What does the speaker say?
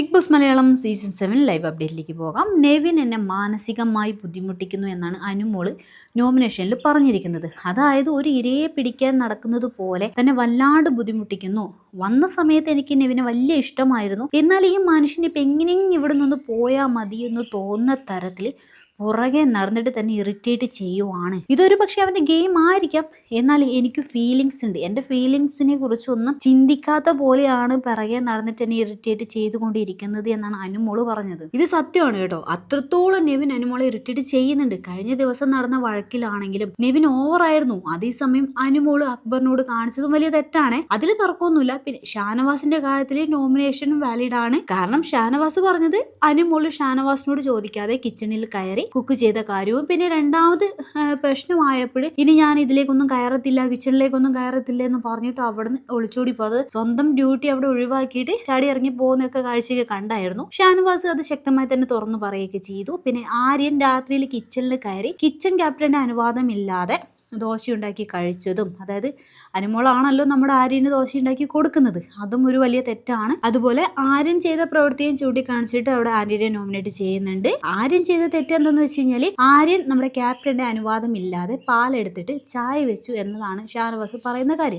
big boss Malayalam season seven live അപ്ഡേറ്റിലേക്ക് പോകാം. നെവിൻ എന്നെ മാനസികമായി ബുദ്ധിമുട്ടിക്കുന്നു എന്നാണ് അനുമോൾ നോമിനേഷനിൽ പറഞ്ഞിരിക്കുന്നത്. അതായത് ഒരു ഇരയെ പിടിക്കാൻ നടക്കുന്നത് പോലെ തന്നെ വല്ലാണ്ട് ബുദ്ധിമുട്ടിക്കുന്നു. വന്ന സമയത്ത് എനിക്ക് നെവിനെ വലിയ ഇഷ്ടമായിരുന്നു. എന്നാൽ ഈ മനുഷ്യൻ ഇപ്പം എങ്ങനെയും ഇവിടെ നിന്ന് പോയാൽ മതി എന്ന് തോന്നുന്ന തരത്തിൽ പുറകെ നടന്നിട്ട് തന്നെ ഇറിറ്റേറ്റ് ചെയ്യുവാണ്. ഇതൊരു പക്ഷേ അവന്റെ ഗെയിം ആയിരിക്കാം. എന്നാൽ എനിക്ക് ഫീലിങ്സ് ഉണ്ട്. എന്റെ ഫീലിങ്സിനെ കുറിച്ചൊന്നും ചിന്തിക്കാത്ത പോലെയാണ് പിറകെ നടന്നിട്ട് തന്നെ ഇറിറ്റേറ്റ് ചെയ്തുകൊണ്ടിരിക്കുന്നത്. എന്നാണ് അനുമോൾ പറഞ്ഞത്. ഇത് സത്യമാണ് കേട്ടോ. അത്രത്തോളം നെവിൻ അനുമോളെ ഇറിറ്റേറ്റ് ചെയ്യുന്നുണ്ട്. കഴിഞ്ഞ ദിവസം നടന്ന വഴക്കിലാണെങ്കിലും നെവിൻ ഓവറായിരുന്നു. അതേസമയം അനുമോൾ അക്ബറിനോട് കാണിച്ചതും വലിയ തെറ്റാണ്. അതിൽ തർക്കമൊന്നുമില്ല. പിന്നെ ഷാനവാസിന്റെ കാര്യത്തിൽ നോമിനേഷൻ വാലിഡ് ആണ്. കാരണം ഷാനവാസ് പറഞ്ഞത് അനുമോൾ ഷാനവാസിനോട് ചോദിക്കാതെ കിച്ചണിൽ കയറി കുക്ക് ചെയ്ത കാര്യവും പിന്നെ രണ്ടാമത് പ്രശ്നമായപ്പോൾ ഇനി ഞാൻ ഇതിലേക്കൊന്നും കയറത്തില്ല കിച്ചണിലേക്കൊന്നും കയറത്തില്ല എന്ന് പറഞ്ഞിട്ട് അവിടെ നിന്ന് ഒളിച്ചോടി പോയത് സ്വന്തം ഡ്യൂട്ടി അവിടെ ഒഴിവാക്കിയിട്ട് ചാടി ഇറങ്ങി പോകുന്നൊക്കെ കാഴ്ചയൊക്കെ കണ്ടായിരുന്നു. ഷാനവാസ് അത് ശക്തമായി തന്നെ തുറന്നു പറയുകയൊക്കെ ചെയ്തു. പിന്നെ ആര്യൻ രാത്രിയിൽ കിച്ചണിൽ കയറി കിച്ചൺ ക്യാപ്റ്റന്റെ അനുവാദം ഇല്ലാതെ ദോശ ഉണ്ടാക്കി കഴിച്ചതും അതായത് അനുമോളാണല്ലോ നമ്മുടെ ആര്യന് ദോശ ഉണ്ടാക്കി കൊടുക്കുന്നത്. അതും ഒരു വലിയ തെറ്റാണ്. അതുപോലെ ആര്യൻ ചെയ്ത പ്രവൃത്തിയും ചൂണ്ടിക്കാണിച്ചിട്ട് അവിടെ ആര്യനെ നോമിനേറ്റ് ചെയ്യുന്നുണ്ട്. ആര്യൻ ചെയ്ത തെറ്റ് എന്താണെന്ന് വെച്ച് കഴിഞ്ഞാൽ ആര്യൻ നമ്മുടെ ക്യാപ്റ്റന്റെ അനുവാദം ഇല്ലാതെ പാലെടുത്തിട്ട് ചായ വെച്ചു എന്നതാണ് ഷാനവാസ് പറയുന്ന കാര്യം.